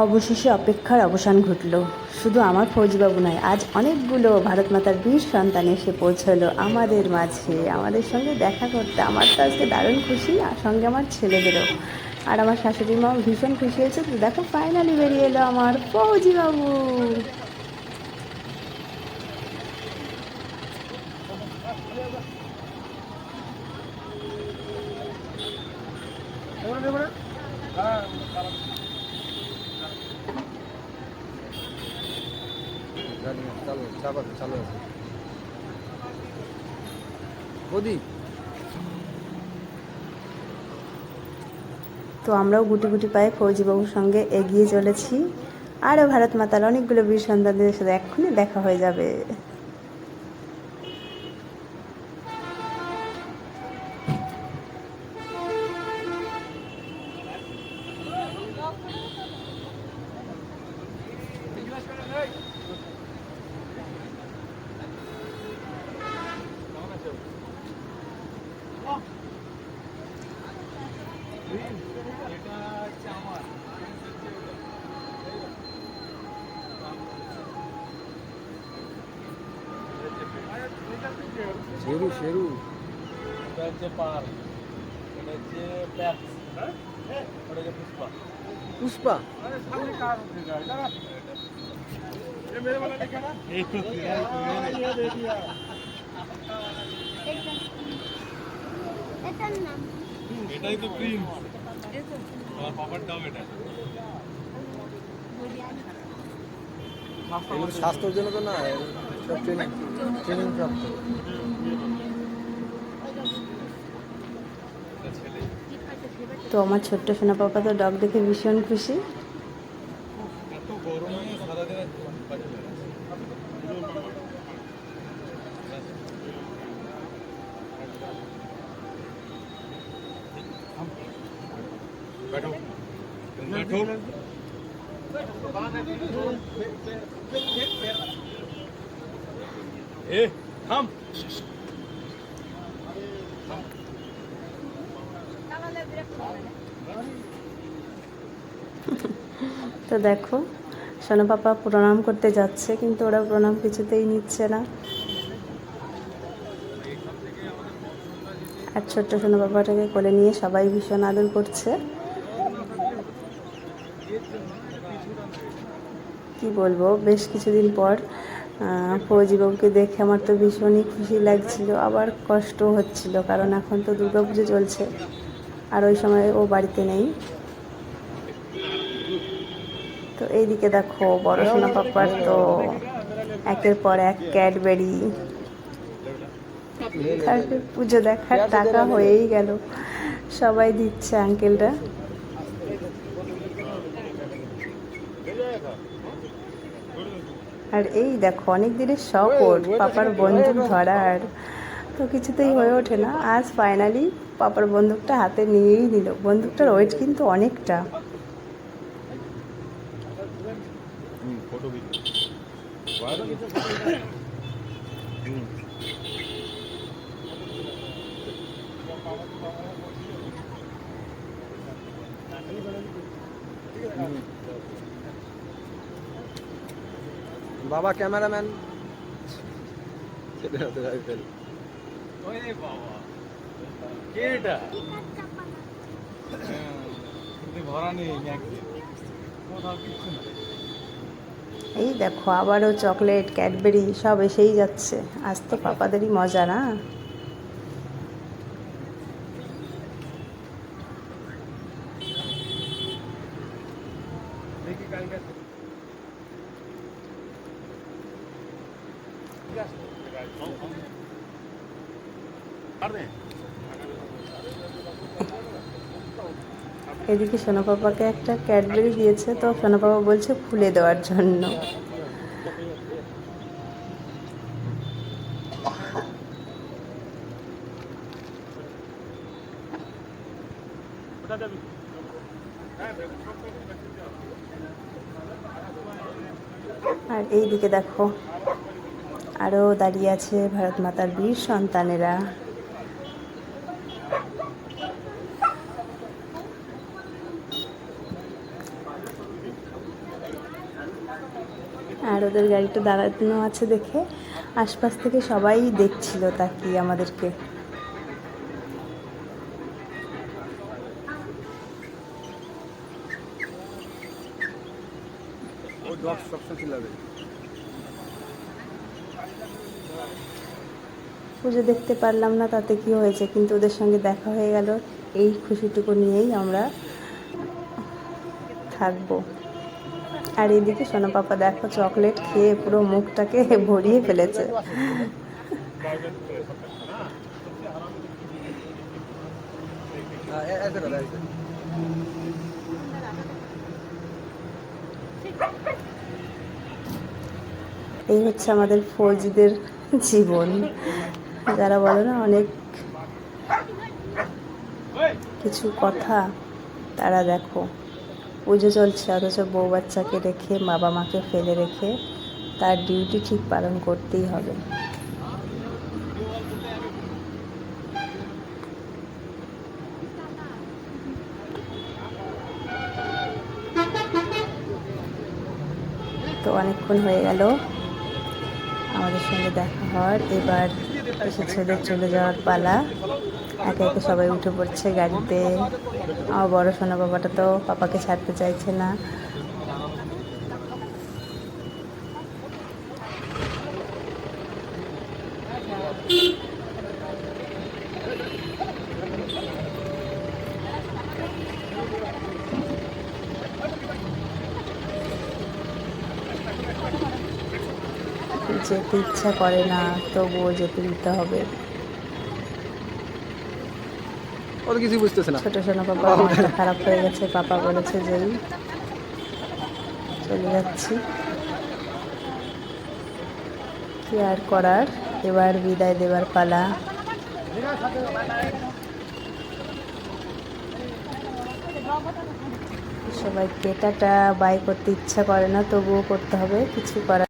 অবশেষে অপেক্ষার অবসান ঘটল। শুধু আমার ফৌজিবাবু নয়, আজ অনেকগুলো ভারত মাতার বীর সন্তান এসে পৌঁছলো আমাদের মাঝে। আমাদের সঙ্গে দেখা করতে আমার তো আজকে দারুণ খুশি আর সঙ্গে আমার ছেলেদেরও। আর আমার শাশুড়ি মাও ভীষণ খুশি হয়েছে। তো দেখো ফাইনালি বেরিয়ে এলো আমার ফৌজিবাবু। চালু চাপা চালু আছে তো আমরাও গুটি গুটি পায়ে ফৌজিবাবুর সঙ্গে এগিয়ে চলেছি। আরও ভারত মাতার অনেকগুলো বীর সন্তানদের সাথে এক্ষুনি দেখা হয়ে যাবে। শেরু শেরু এটা হচ্ছে পার পুষ্পা পুষ্পা এটাই তো প্রিন্স আমার দাম এটা। স্বাস্থ্যের জন্য তো না সব ট্রেনিং ট্রেনিং প্রাপ্ত। তো আমার ছোট্ট সোনা পাপা তো ডগ দেখে ভীষণ খুশি। তো দেখো সোনা পাপা প্রণাম করতে যাচ্ছে কিন্তু ওরা প্রণাম কিছুতেই নিচ্ছে না। আর ছোট্ট সোনা বাবাটাকে কোলে নিয়ে সবাই ভীষণ আদর করছে। কি বলব, বেশ কিছুদিন পর ফৌজিবাবুকে দেখে আমার তো ভীষণই খুশি লাগছিল, আবার কষ্ট হচ্ছিল, কারণ এখন তো দুর্গাপুজো চলছে, আর ওই সময় ও বাড়িতে নেই। তো এইদিকে দেখো বড় সোনা পাপার তো একের পর এক ক্যাডবেরি। তারপর পুজো দেখার টাকা হয়েই গেল, সবাই দিচ্ছে আঙ্কেলরা আর এই দেখো অনেক দিনের শখ ওর পাপার বন্দুক ধরার তো কিছুতেই হয়ে ওঠে না। আজ ফাইনালি পাপার বন্দুকটা হাতে নিয়েই নিল। বন্দুকটার ওয়েট কিন্তু অনেকটা। फोटो কিচ্ছু ক্যামেরাম্যান এই দেখো আবারও চকলেট ক্যাডবেরি সব এসেই যাচ্ছে। আজ তো পাপাদেরই মজা না দেখি কালকে এদিকে সোনা পাপাকে একটা ক্যাডবেরি দিয়েছে, তো সোনা পাপা বলছে খুলে দেওয়ার জন্য। আর এইদিকে দেখো আরও দাঁড়িয়ে আছে ভারত মাতার বীর সন্তানেরা। আর ওদের গাড়িটা দাঁড়ানো আছে দেখে আশপাশ থেকে সবাই দেখছিল তাকিয়ে আমাদেরকে। ও পুজো দেখতে পারলাম না তাতে কি হয়েছে, কিন্তু ওদের সঙ্গে দেখা হয়ে গেল। এই খুশিটুকু নিয়েই আমরা থাকব। আর এদিকে সোনা পাপা দেখো চকলেট খেয়ে পুরো মুখটাকে ভরিয়ে ফেলেছে। এই হচ্ছে আমাদের ফৌজিদের জীবন। যারা বলে না, অনেক কিছু কথা তারা দেখো। পুজো চলছে, অথচ বউ বাচ্চাকে রেখে, বাবা মাকে ফেলে রেখে তার ডিউটি ঠিক পালন করতেই হবে। তো অনেকক্ষণ হয়ে গেল। আমাদের সঙ্গে দেখা হওয়ার। এবার এসেছে ওদের চলে যাওয়ার পালা। একে একে সবাই উঠে পড়ছে গাড়িতে। আমার বড় সোনা বাবাটা তো পাপাকে ছাড়তে চাইছে না। যেতে ইচ্ছা করে না তবুও যেতে দিতে হবে। ও তো কিছুই বুঝতেছে না। ছোট সোনা পাপা খারাপ হয়ে গেছে পাপা বলেছে যেই চলে যাচ্ছি। কি আর করার? এবার বিদায় দেবার পালা। সবাই কেটাটা বাই করতে ইচ্ছা করে না তবুও করতে হবে কিছু করার